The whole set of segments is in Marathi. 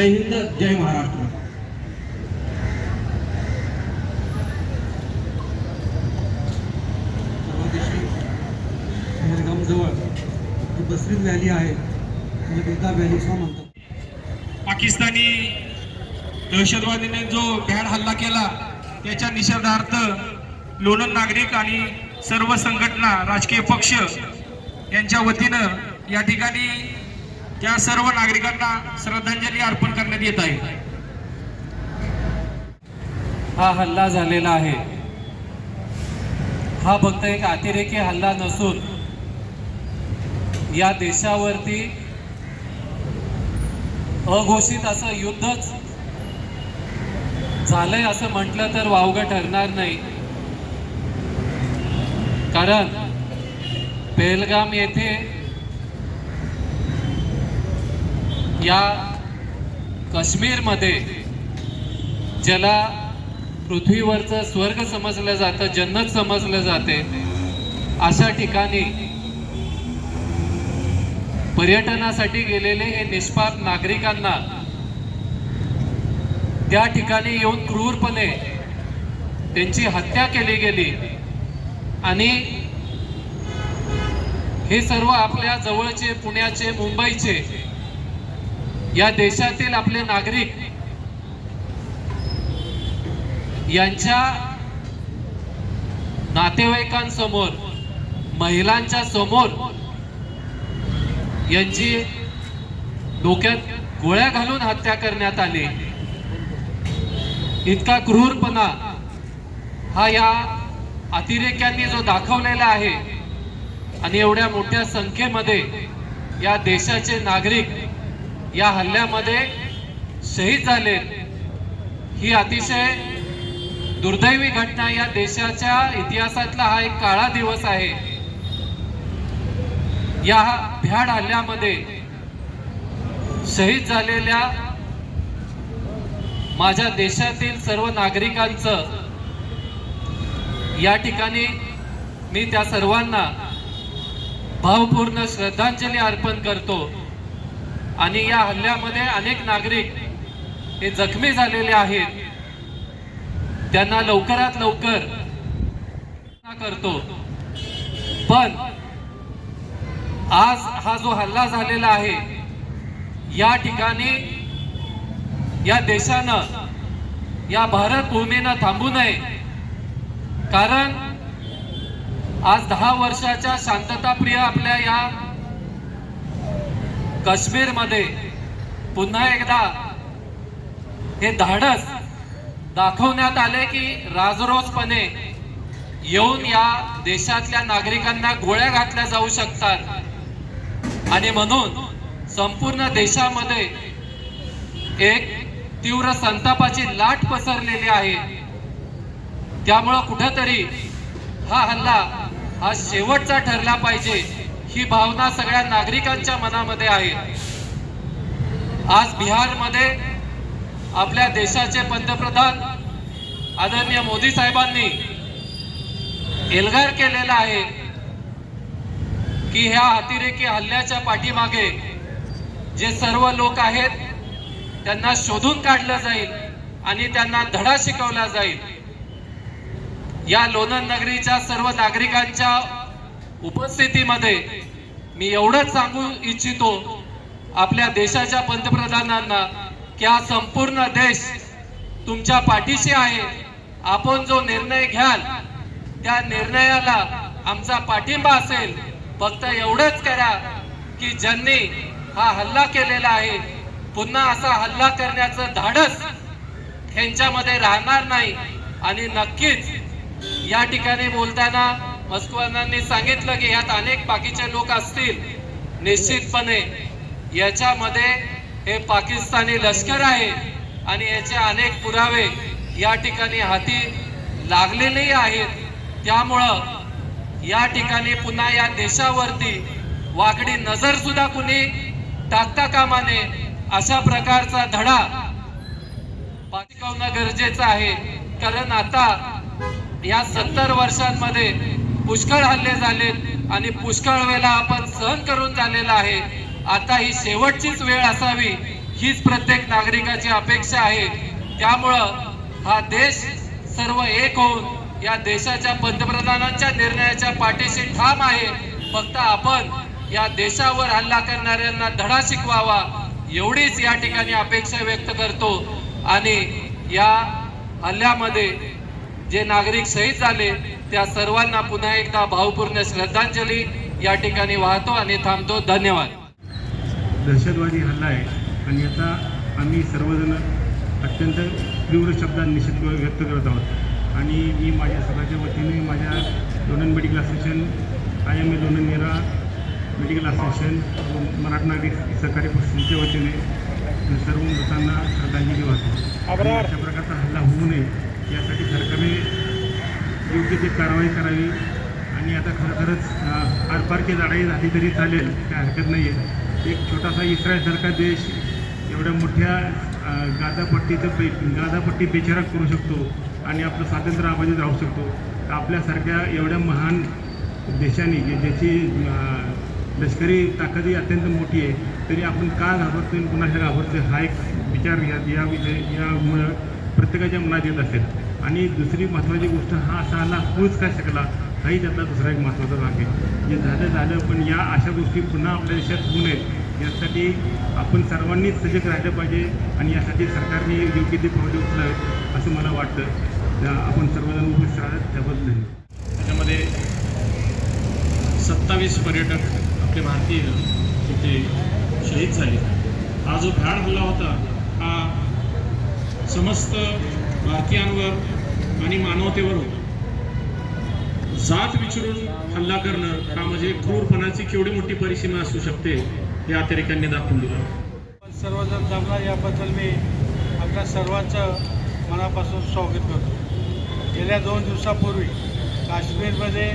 जय हिंद जय महाराष्ट्र. जवळ बसरीत व्हॅली आहे. व्हॅली म्हणतात. पाकिस्तानी दहशतवादीने जो भ्याड हल्ला केला त्याच्या निषेधार्थ लोणंद नागरिक आणि सर्व संघटना राजकीय पक्ष यांच्या वतीनं या ठिकाणी त्या सर्व नागरिकांना श्रद्धांजली अर्पण करण्यात येत आहे. हा हल्ला झालेला आहे. हा फक्त एक अतिरेकी हल्ला नसून या देशावरती अघोषित असं युद्धच झालंय असं म्हटलं तर वावगं ठरणार नाही. कारण पेहलगाम येथे या काश्मीरमध्ये ज्याला पृथ्वीवरचं स्वर्ग समजलं जातं जन्नत समजलं जाते अशा ठिकाणी पर्यटनासाठी गेलेले हे निष्पाप नागरिकांना त्या ठिकाणी येऊन क्रूरपणे त्यांची हत्या केली गेली. आणि हे सर्व आपल्या जवळचे पुण्याचे मुंबईचे या देशातील आपले नागरिक यांच्या नातेवाईकांसमोर महिलांच्या समोर यांची डोक्यात गोळ्या घालून हत्या करण्यात आली. इतका क्रूरपणा हा या अतिरेक्यांनी जो दाखवलेला आहे आणि एवढ्या मोठ्या संख्येमध्ये या देशाचे नागरिक या हल्ल्यामध्ये शहीद झाले. ही अतिशय दुर्दैवी घटना या देशाच्या इतिहासातला हा एक काळा दिवस आहे. या भ्याड हल्ल्यामध्ये शहीद झालेल्या माझ्या देशातील सर्व नागरिकांचं या ठिकाणी मी त्या सर्वांना भावपूर्ण श्रद्धांजली अर्पण करतो. आणि या हल्ल्यामध्ये अनेक नागरिक हे जखमी झालेले आहेत. त्यांना लवकरात लवकर करतो. पण आज हा जो हल्ला झालेला आहे या ठिकाणी या देशानं या भारत भूमीनं थांबू नये. कारण आज दहा वर्षाच्या शांतताप्रिय आपल्या या काश्मीरमध्ये पुन्हा एकदा हे धाडस दाखवण्यात आले की राजरोसपणे येऊन या देशातल्या नागरिकांना गोळ्या घातल्या जाऊ शकतात. आणि म्हणून संपूर्ण देशामध्ये एक तीव्र संतापाची लाट पसरलेली आहे. त्यामुळं कुठंतरी हा हल्ला हा शेवटचा ठरला पाहिजे. ही भावना सगळ्या नागरिकांच्या मनामध्ये आहे. आज बिहारमध्ये आपल्या देशाचे पंतप्रधान आदरणीय मोदी साहेबांनी एल्गार केलेला आहे की ह्या अतिरेकी हल्ल्याच्या पाठीमागे जे सर्व लोक आहेत त्यांना शोधून काढलं जाईल आणि त्यांना धडा शिकवला जाईल. या लोणंद नगरीच्या सर्व नागरिकांच्या उपस्थितीमध्ये मी एवढंच सांगू इच्छितो आपल्या देशाच्या पंतप्रधानांना की हा संपूर्ण देश तुमच्या पाठीशी आहे. आपण जो निर्णय घ्याल त्या निर्णयाला आमचा पाठिंबा असेल. फक्त एवढंच करा की ज्यांनी हा हल्ला केलेला आहे पुन्हा असा हल्ला करण्याचं धाडस त्यांच्यामध्ये राहणार नाही. आणि नक्कीच या ठिकाणी बोलताना मस्कवानांनी सांगितलं की यात अनेक बाकीचे लोक असतील. निश्चितपणे याच्यामध्ये हे पाकिस्तानी लष्कर आहे आणि याचे अनेक पुरावे या ठिकाणी हाती लागलेलेही आहेत. त्यामुळं या ठिकाणी पुन्हा या देशावरती वाकडी नजर सुद्धा कुणी टाकता कामा नये अशा प्रकारचा धडा शिकवणं गरजेचं आहे. कारण आता या सत्तर वर्षांमध्ये पुष्कळ हल्ले झालेत आणि पुष्कळ वेळेला आपण सहन करून झालेला आहे. आता ही शेवटचीच वेळ असावी हीच प्रत्येक नागरिकाची अपेक्षा आहे. त्यामुळं हा देश सर्व एक होऊन या देशाच्या पंतप्रधानांच्या निर्णयाच्या पाठीशी ठाम आहे. फक्त आपण या देशावर हल्ला करणाऱ्यांना धडा शिकवावा एवढीच या ठिकाणी अपेक्षा व्यक्त करतो. आणि या हल्ल्यामध्ये जे नागरिक शहीद झाले त्या सर्वांना पुन्हा एकदा भावपूर्ण श्रद्धांजली या ठिकाणी वाहतो आणि थांबतो. धन्यवाद. दहशतवादी हल्ला आहे आणि याचा आम्ही सर्वजण अत्यंत तीव्र शब्दात निषेध व्यक्त करत आहोत. आणि मी माझ्या स्वतःच्या वतीने माझ्या Lonand medical association I M A Nera medical association व मराठा नागरिक सहकारी परिषदेच्या वतीने सर्व मृतांना श्रद्धांजली वाहतो. अशा प्रकारचा हल्ला होऊ नये यासाठी सरकारने योग्य ती कारवाई करावी. आणि आता खरोखरच अं, आरपारची लढाई झाली तरी चालेल काय हरकत नाही आहे एक छोटासा इस्रायलसारखा देश एवढ्या मोठ्या गादापट्टीचं गाजापट्टीचं गादापट्टी गाजापट्टी करू शकतो आणि आपलं स्वातंत्र्य आबाजीत राहू शकतो. आपल्यासारख्या एवढ्या महान देशाने ज्याची लष्करी ताकदही अत्यंत मोठी आहे तरी आपण का घाबरतो आणि कुणाला घाबरतो हा एक विचार या या विषय यामुळं प्रत्येकाच्या मनात येत असेल. आणि दुसरी महत्त्वाची गोष्ट हा असा आला होऊच काय शकला? हाही त्यातला दुसरा एक महत्त्वाचा भाग आहे. जे झालं झालं पण या अशा गोष्टी पुन्हा आपल्या देशात होऊ नयेत. यासाठी आपण सर्वांनीच सजग राहिलं पाहिजे आणि यासाठी सरकारने योग्य ते पावले उचलावेत असं मला वाटतं. आपण सर्वजण उपस्थित राहतात त्याबद्दल धन्यवाद. त्याच्यामध्ये सत्तावीस पर्यटक आपले भारतीय तिथे शहीद झाले. हा जो भ्याड हल्ला होता हा समस्त भारतीयांवर आणि मानवतेवर होतो. जात विचारून हल्ला करणं हा म्हणजे क्रूरपणाची केवढी मोठी परिसीमा असू शकते हे अतिरेक्यांनी दाखवून दिलं. सर्वजण जमला याबद्दल मी आपल्या सर्वांचं मनापासून स्वागत करतो. गेल्या दोन दिवसापूर्वी काश्मीरमध्ये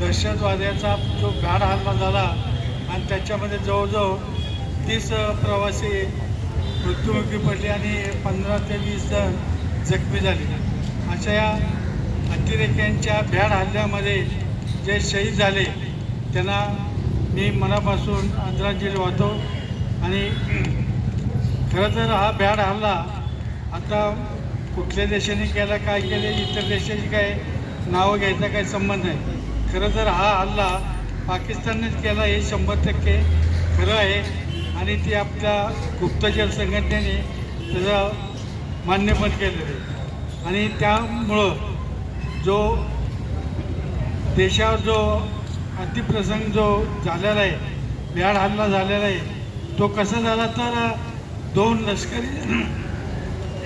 दहशतवाद्याचा जो गाढ हल्ला झाला आणि त्याच्यामध्ये जवळजवळ तीस प्रवासी मृत्युमुखी पडले आणि पंधरा ते वीस जण जखमी झाले. अशा या अतिरेक्यांच्या भ्याड हल्ल्यामध्ये जे शहीद झाले त्यांना मी मनापासून आदरांजली वाहतो. आणि खरं तर हा भ्याड हल्ला आता कुठल्या देशाने केला काय केले इतर देशाची काय नावं घ्यायचा काही संबंध नाही. खरं तर हा हल्ला पाकिस्ताननेच केला हे शंभर टक्के खरं आहे. आणि ती आपल्या गुप्तचर संघटनेने त्याचं मान्य पण केलेलं आहे. आणि त्यामुळं जो देशावर जो अतिप्रसंग जो झालेला आहे भ्याड हल्ला झालेला आहे तो कसा झाला तर दोन लष्करी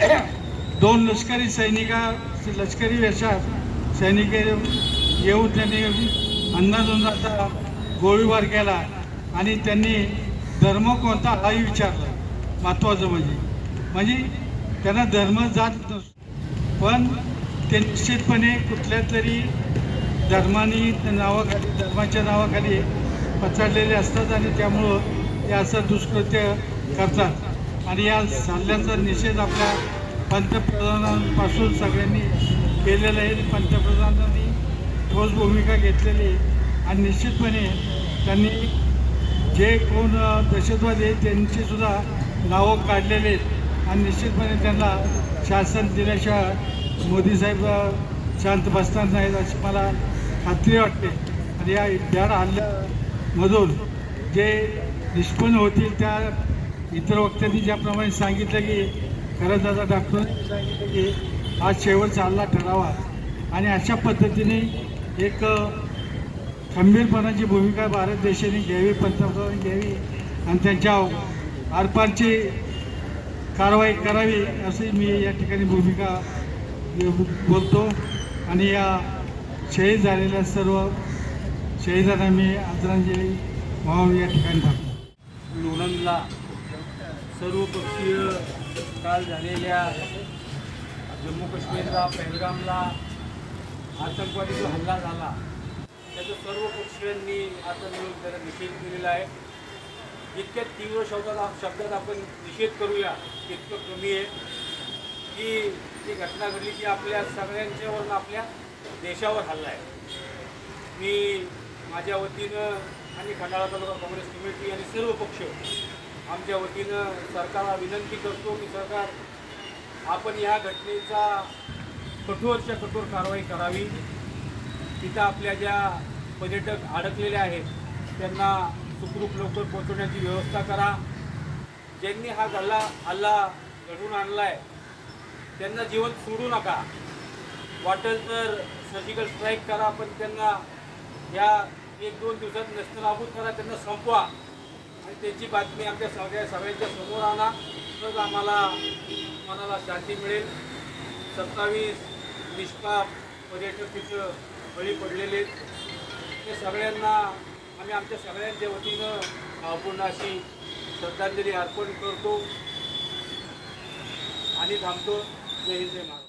दोन लष्करी सैनिका लष्करी वेशात सैनिक येऊन त्यांनी अंदाजून आता गोळीबार केला आणि त्यांनी धर्म कोणता हाही विचारला. महत्त्वाचं म्हणजे. म्हणजे त्यांना धर्म जात नसतो. पण ते निश्चितपणे कुठल्या तरी धर्मानी नावाखाली धर्माच्या नावाखाली पचडलेले असतात आणि त्यामुळं ते असं दुष्कृत्य करतात. आणि या सल्ल्यांचा निषेध आपल्या पंतप्रधानांपासून सगळ्यांनी केलेला आहे. पंतप्रधानांनी ठोस भूमिका घेतलेली आणि निश्चितपणे त्यांनी जे कोण दहशतवादी आहेत त्यांची सुद्धा नावं काढलेली आहेत. आणि निश्चितपणे त्यांना शासन दिल्याशिवाय मोदी साहेब शांत बसणार नाहीत अशी मला खात्री वाटते. आणि या भ्याड हल्ल्यामधून जे निष्पन्न होतील त्या इतर वक्त्यांनी ज्याप्रमाणे सांगितलं की खरंच आता डॉक्टरांनी सांगितलं की हा शेवटचा हल्ला ठरावा. आणि अशा पद्धतीने एक खंबीरपणाची भूमिका भारत देशाने घ्यावी पंतप्रधान घ्यावी आणि त्यांच्या आरपारची कारवाई करावी अशी मी या ठिकाणी भूमिका बोलतो. आणि या शहीद झालेल्या सर्व शहीदांना मी आदरांजली वाहून या ठिकाणी टाकतो लोणंदला सर्वपक्षीय काल झालेल्या जम्मू काश्मीरला पहलगामला आतंकवादी जो हल्ला झाला. सर्व आता मिळून त्याला निषेध केलेला आहे. जितक्या तीव्र शब्दात शब्दात आपण निषेध करूया तितकं कमी आहे. की ती घटना घडली की आपल्या सगळ्यांच्यावर आपल्या देशावर हल्ला आहे. मी माझ्या वतीनं आणि खंडाळा तालुका काँग्रेस कमिटी आणि सर्व पक्ष आमच्या वतीनं सरकारला विनंती करतो की सरकार आपण या घटनेचा कठोरच्या कठोर कारवाई करावी. तिथं आपल्या ज्या पर्यटक अडकलेले आहेत. त्यांना सुखरूप लवकर पोहोचवण्याची व्यवस्था करा. ज्यांनी हा गल्ला हल्ला घडवून आणला आहे त्यांना जीवन सोडू नका. वाटेल तर सर्जिकल स्ट्राईक करा पण त्यांना या एक दोन दिवसात नष्टनाबूद करा त्यांना संपवा. आणि त्याची बातमी आमच्या सगळ्या सगळ्यांच्या समोर आणा. तर आम्हाला मनाला शांती मिळेल. सत्तावीस निष्पाप पर्यटक तिथं बळी पडलेले आहेत. ते सगळ्यांना आम्ही आमच्या सगळ्यांच्या वतीनं भावपूर्ण अशी श्रद्धांजली अर्पण करतो आणि थांबतो. जय हिंद जय महाराज